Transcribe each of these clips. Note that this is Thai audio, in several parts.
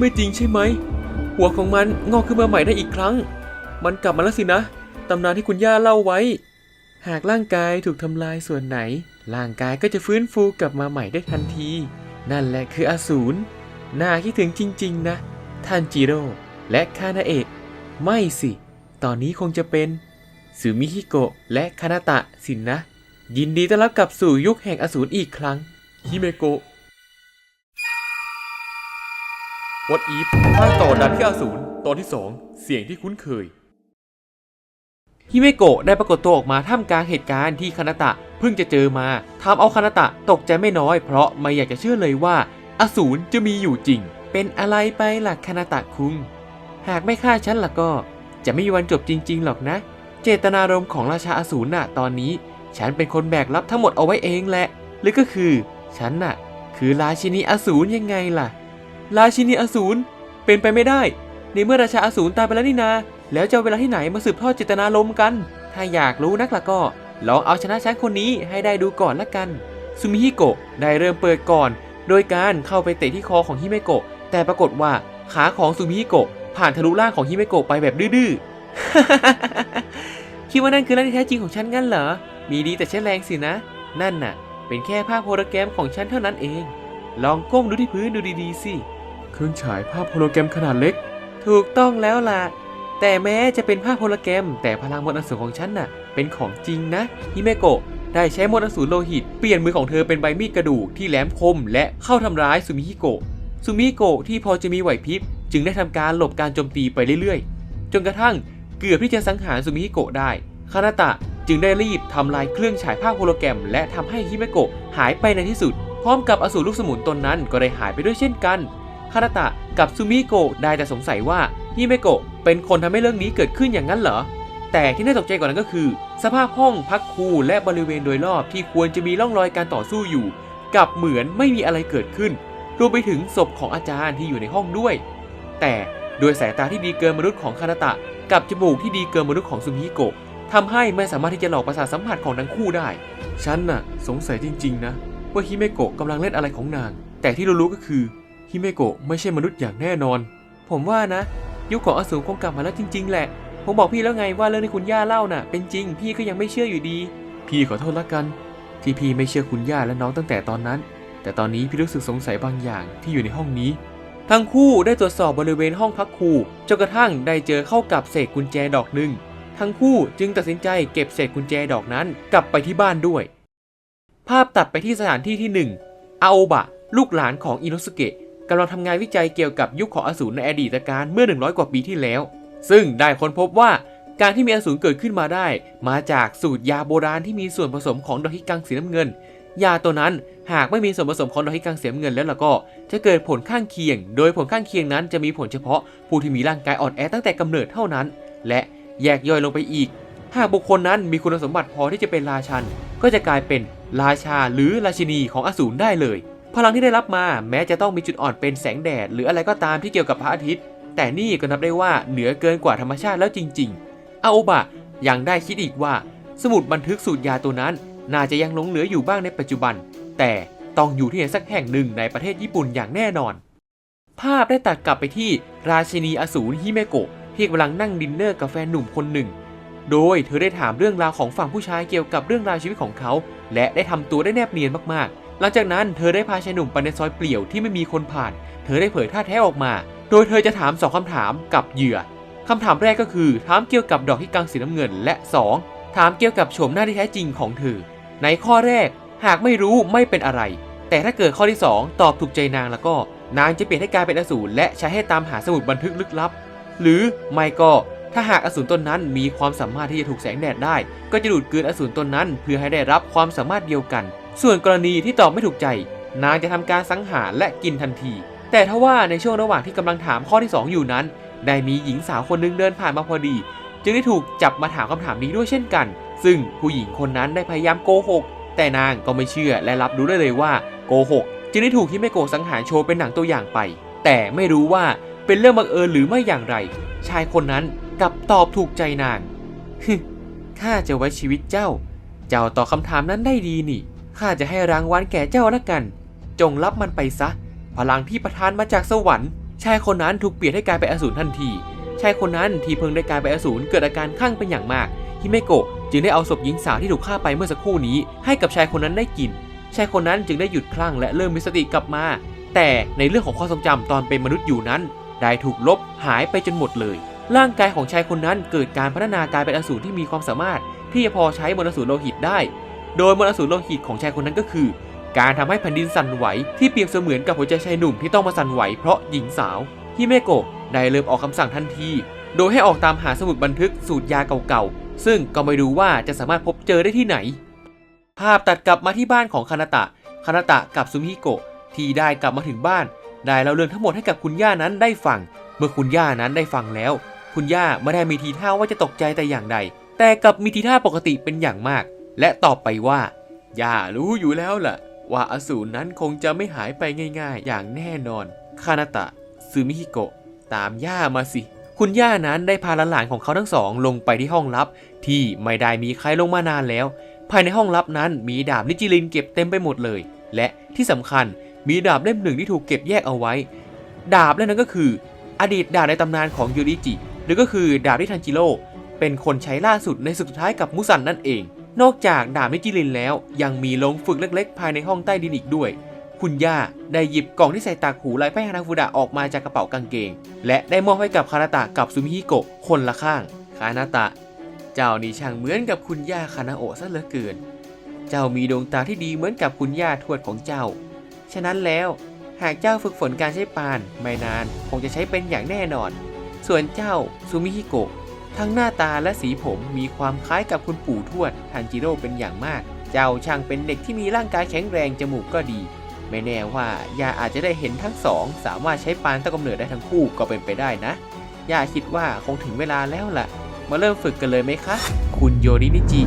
ไม่จริงใช่ไหม หัวของมันงอกขึ้นมาใหม่ได้อีกครั้ง มันกลับมาแล้วสินะ ตำนานที่คุณย่าเล่าไว้ หากร่างกายถูกทำลายส่วนไหน ร่างกายก็จะฟื้นฟูกลับมาใหม่ได้ทันที นั่นแหละคืออสูรน่าคิดถึงจริง ๆ นะ ท่านจิโร่และคานาเอะไม่สิ ตอนนี้คงจะเป็นสึมิฮิโกะและคานาตะสินนะ ยินดีต้อนรับกลับสู่ยุคแห่งอสูรอีกครั้งฮิเมโกะ วัดอีฟภาคต่อดันที่อสูรตอนที่ 2 เสียงที่คุ้นเคยฮิเมโกะได้ปรากฏตัวออกมาท่ามกลางเหตุการณ์ที่คานาตะเพิ่งจะเจอมาทำเอาคานาตะตกใจไม่น้อย เพราะไม่อยากจะเชื่อเลยว่า อสูรจะมีอยู่จริง เป็นอะไรไปล่ะคานาตะคุง หากไม่ฆ่าฉันล่ะก็ จะไม่มีวันจบจริง ๆ หรอกนะ เจตนารมณ์ของราชาอสูรน่ะตอนนี้ ฉันเป็นคนแบกรับทั้งหมดเอาไว้เองแหละหรือก็คือ ฉันน่ะ คือราชินีอสูรยังไงล่ะ ราชินีอสูรเป็นไปไม่ได้ ในเมื่อราชาอสูรตายไปแล้วนี่นา แล้วจะเอาเวลาที่ไหนมาสืบทอดเจตนารมณ์กัน ถ้าอยากรู้นักละก็ ลองเอาชนะฉันคนนี้ให้ได้ดูก่อนละกันซูมิฮิโกะได้เริ่มเปิดก่อน โดยการเข้าไปเตะที่คอของฮิเมโกะแต่ปรากฏว่าขาของซูมิฮิโกะผ่านทะลุร่างของฮิเมโกะไปแบบดื้อๆคิดว่านั่นคือร่างที่แท้จริงของฉันงั้นเหรอ มีดีแต่ใช้แรงสินะ นั่นน่ะ เป็นแค่ภาพโฮโลแกรมของฉันเท่านั้นเอง ลองก้มดูที่พื้นดูดีๆสิ เครื่องฉายภาพโฮโลแกรมขนาดเล็ก ถูกต้องแล้วล่ะ แต่แม้จะเป็นภาพโฮโลแกรม แต่พลังมนต์อสูรของฉันน่ะ เป็นของจริงนะฮิเมโกะได้ใช้มนต์อสูรโลหิต เปลี่ยนมือของเธอเป็นใบมีดกระดูกที่แหลมคม และเข้าทำร้ายซูมิฮิโกะซูมิฮิโกะที่พอจะมีไหวพริบ จึงได้ทำการหลบการโจมตีไปเรื่อยๆ จนกระทั่งเกือบที่จะสังหารซูมิฮิโกะได้คานาตะจึงได้รีบทำลายเครื่องฉายภาพโฮโลแกรม และทำให้ฮิเมโกะหายไปในที่สุด พร้อมกับอสูรลูกสมุนตนนั้นก็ได้หายไปด้วยเช่นกัน คานาตะกับซูมิโกะได้แต่สงสัยว่าฮิเมโกะเป็นคนทำให้เรื่องนี้เกิดขึ้นอย่างนั้นเหรอ แต่ที่น่าตกใจกว่านั้นก็คือ สภาพห้องพักครูและบริเวณโดยรอบที่ควรจะมีร่องรอยการต่อสู้อยู่ กับเหมือนไม่มีอะไรเกิดขึ้น รวมไปถึงศพของอาจารย์ที่อยู่ในห้องด้วย แต่โดยสายตาที่ดีเกินมนุษย์ของคานาตะ กับจมูกที่ดีเกินมนุษย์ของซูมิฮิโกะทำให้ไม่สามารถที่จะหลอกประสาทสัมผัสของทั้งคู่ได้ ฉันน่ะ สงสัยจริง ๆ นะ ว่าฮิเมโกะกำลังเล่นอะไรของนาง แต่ที่รู้ๆก็คือ ฮิเมโกะไม่ใช่มนุษย์อย่างแน่นอน ผมว่านะ ยุคของอสูรคงกลับมาแล้วจริง ๆ แหละ ผมบอกพี่แล้วไงว่าเรื่องที่คุณย่าเล่าน่ะ เป็นจริง พี่ก็ยังไม่เชื่ออยู่ดี พี่ขอโทษละกัน ที่พี่ไม่เชื่อคุณย่าและน้องตั้งแต่ตอนนั้น แต่ตอนนี้พี่รู้สึกสงสัยบางอย่างที่อยู่ในห้องนี้ ทั้งคู่ได้ตรวจสอบบริเวณห้องพักครูจนกระทั่งได้เจอเข้ากับเศษกุญแจดอกหนึ่งทั้งคู่จึงตัดสินใจเก็บเศษกุญแจดอกนั้นกลับไปที่บ้านด้วย ภาพตัดไปที่สถานที่ที่หนึ่งอาโอบะ ลูกหลานของอิโนสุเกะ กำลังทำงานวิจัยเกี่ยวกับยุคของอสูรในอดีตการเมื่อ 100 กว่าปีที่แล้ว ซึ่งได้ค้นพบว่าการที่มีอสูรเกิดขึ้นมาได้ มาจากสูตรยาโบราณที่มีส่วนผสมของดอกฮิกังสีน้ำเงิน ยาตัวนั้นหากไม่มีส่วนผสมของดอกฮิกังสีน้ำเงินแล้วล่ะก็ จะเกิดผลข้างเคียง โดยผลข้างเคียงนั้นจะมีผลเฉพาะผู้ที่มีร่างกายอ่อนแอตั้งแต่กำเนิดเท่านั้น และแยกย่อยลงไปอีก หากบุคคลนั้นมีคุณสมบัติพอที่จะเป็นราชัน ก็จะกลายเป็นราชาหรือราชินีของอสูรได้เลย พลังที่ได้รับมาแม้จะต้องมีจุดอ่อนเป็นแสงแดด หรืออะไรก็ตามที่เกี่ยวกับพระอาทิตย์ แต่นี่ก็นับได้ว่าเหนือเกินกว่าธรรมชาติแล้วจริงๆอาโอบะยังได้คิดอีกว่า สมุดบันทึกสูตรยาตัวนั้น น่าจะยังหลงเหลืออยู่บ้างในปัจจุบัน แต่ต้องอยู่ที่ไหนสักแห่งหนึ่งในประเทศญี่ปุ่นอย่างแน่นอน ภาพได้ตัดกลับไปที่ราชินีอสูรฮิเมโกะที่กำลังนั่งดินเนอร์กับแฟนหนุ่มคนหนึ่ง โดยเธอได้ถามเรื่องราวของฝั่งผู้ชายเกี่ยวกับเรื่องราวชีวิตของเขา และได้ทำตัวได้แนบเนียนมากๆ หลังจากนั้นเธอได้พาชายหนุ่มไปในซอยเปลี่ยวที่ไม่มีคนผ่าน เธอได้เผยท่าแท้ออกมา โดยเธอจะถามสองคำถามกับเหยื่อคำถามแรกก็คือถามเกี่ยวกับดอกที่กังสีน้ำเงิน และ 2. ถามเกี่ยวกับโฉมหน้าที่แท้จริงของเธอ ในข้อแรกหากไม่รู้ไม่เป็นอะไร แต่ถ้าเกิดข้อที่ 2 ตอบถูกใจนางแล้วก็ นางจะเปลี่ยนให้กลายเป็นอสูรและใช้ให้ตามหาสมุดบันทึกลึกลับ หรือไม่ก็ถ้าหากอสูรตนนั้นมีความสามารถที่จะถูกแสงแดดได้ ก็จะดูดกลืนอสูรตนนั้น เพื่อให้ได้รับความสามารถเดียวกัน ส่วนกรณีที่ตอบไม่ถูกใจ นางจะทำการสังหารและกินทันที แต่ทว่าในช่วงระหว่างที่กำลังถามข้อที่ 2 อยู่นั้น ได้มีหญิงสาวคนหนึงเดินผ่านมาพอดี จึงได้ถูกจับมาถามคำถามนี้ด้วยเช่นกัน ซึ่งผู้หญิงคนนั้นได้พยายามโกหก แต่นางก็ไม่เชื่อและรับรู้ได้เลยว่าโกหกจึงได้ถูกฮิเมโกะสังหารโชว์เป็นหนังตัวอย่างไป แต่ไม่รู้ว่าเป็นเรื่องบังเอิญหรือไม่อย่างไร ชายคนนั้นกลับตอบถูกใจนางฮึข้าจะไว้ชีวิตเจ้า เจ้าตอบคำถามนั้นได้ดีนี่ ข้าจะให้รางวัลแก่เจ้าละกัน จงรับมันไปซะ พลังที่ประทานมาจากสวรรค์ ชายคนนั้นถูกเปลี่ยนให้กลายเป็นอสูรทันที ชายคนนั้นที่เพิ่งได้กลายเป็นอสูรเกิดอาการคลั่งเป็นอย่างมาก ฮิเมโกะจึงได้เอาศพหญิงสาวที่ถูกฆ่าไปเมื่อสักครู่นี้ ให้กับชายคนนั้นได้กิน ชายคนนั้นจึงได้หยุดคลั่งและเริ่มมีสติกลับมา แต่ในเรื่องของความทรงจำตอนเป็นมนุษย์อยู่นั้น ได้ถูกลบหายไปจนหมดเลย ร่างกายของชายคนนั้นเกิดการพัฒนากลายเป็นอสูรที่มีความสามารถ ที่จะพอใช้มนต์อสูรโลหิตได้ โดยมนต์อสูรโลหิตของชายคนนั้นก็คือ การทำให้แผ่นดินสั่นไหวที่เปรียบเสมือนกับหัวใจชายหนุ่มที่ต้องมาสั่นไหวเพราะหญิงสาวฮิเมโกะได้เริ่มออกคำสั่งทันที โดยให้ออกตามหาสมุดบันทึกสูตรยาเก่าๆ ซึ่งก็ไม่รู้ว่าจะสามารถพบเจอได้ที่ไหน ภาพตัดกลับมาที่บ้านของคานาตะ คานาตะกับซุมิฮิโกะที่ได้กลับมาถึงบ้าน ได้เล่าเรื่องทั้งหมดให้กับคุณย่านั้นได้ฟัง เมื่อคุณย่านั้นได้ฟังแล้ว คุณย่าไม่ได้มีทีท่าว่าจะตกใจแต่อย่างใด แต่กลับมีทีท่าปกติเป็นอย่างมาก และตอบไปว่าย่ารู้อยู่แล้วล่ะ ว่าอสูรนั้นคงจะไม่หายไปง่าย ๆ อย่างแน่นอน คานาตะซึมิฮิโกะตามย่ามาสิ คุณย่านั้นได้พาหลานๆของเขาทั้งสองลงไปที่ห้องลับ ที่ไม่ได้มีใครลงมานานแล้ว ภายในห้องลับนั้นมีดาบนิจิลินเก็บเต็มไปหมดเลย และที่สำคัญมีดาบเล่มหนึ่งที่ถูกเก็บแยกเอาไว้ ดาบเล่มนั้นก็คือ อดีตดาบในตำนานของยูริจิ หรือก็คือดาบที่ทันจิโร่เป็นคนใช้ล่าสุดในสุดท้ายกับมุสันนั่นเอง นอกจากดาบนิจิลินแล้ว ยังมีโรงฝึกเล็กๆ ภายในห้องใต้ดินอีกด้วย คุณย่าได้หยิบกล่องที่ใส่ตากหูลายไพ่ฮานาฟูดะออกมาจากกระเป๋ากางเกง และได้มอบให้กับคานาตะกับซูมิฮิโกะคนละข้าง คานาตะ เจ้านี่ช่างเหมือนกับคุณย่าคานาโอะซะเหลือเกิน เจ้ามีดวงตาที่ดีเหมือนกับคุณย่าทวดของเจ้า ฉะนั้นแล้วหากเจ้าฝึกฝนการใช้ปาน ไม่นานคงจะใช้เป็นอย่างแน่นอน ส่วนเจ้าซูมิฮิโกะ ทั้งหน้าตาและสีผมมีความคล้ายกับคุณปู่ทวดทันจิโร่เป็นอย่างมาก เจ้าช่างเป็นเด็กที่มีร่างกายแข็งแรงจมูกก็ดี ไม่แน่ว่ายาอาจจะได้เห็นทั้งสอง สามารถใช้ปานตั้งกำเนิดได้ทั้งคู่ก็เป็นไปได้นะย่าคิดว่าคงถึงเวลาแล้วล่ะ มาเริ่มฝึกกันเลยไหมคะ คุณโยรินิจิ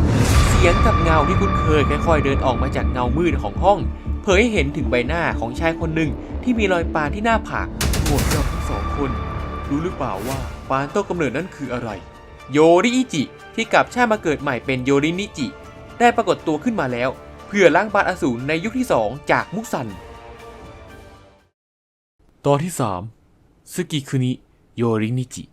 เสียงกับเงาที่คุณเคยค่อยๆเดินออกมาจากเงามืดของห้อง เผยให้เห็นถึงใบหน้าของชายคนหนึ่งที่มีรอยปานที่หน้าผากพวกเราทั้งสองคน รู้หรือเปล่าว่าปานต้นกำเนิดนั้นคืออะไร โยริอิจิ ที่กลับชาติมาเกิดใหม่เป็นโยรินิจิ ได้ปรากฏตัวขึ้นมาแล้ว เพื่อล้างบาปอสูรในยุคที่ 2 จากมุกซัน ตอนที่3สกิคุนิโยรินิจิ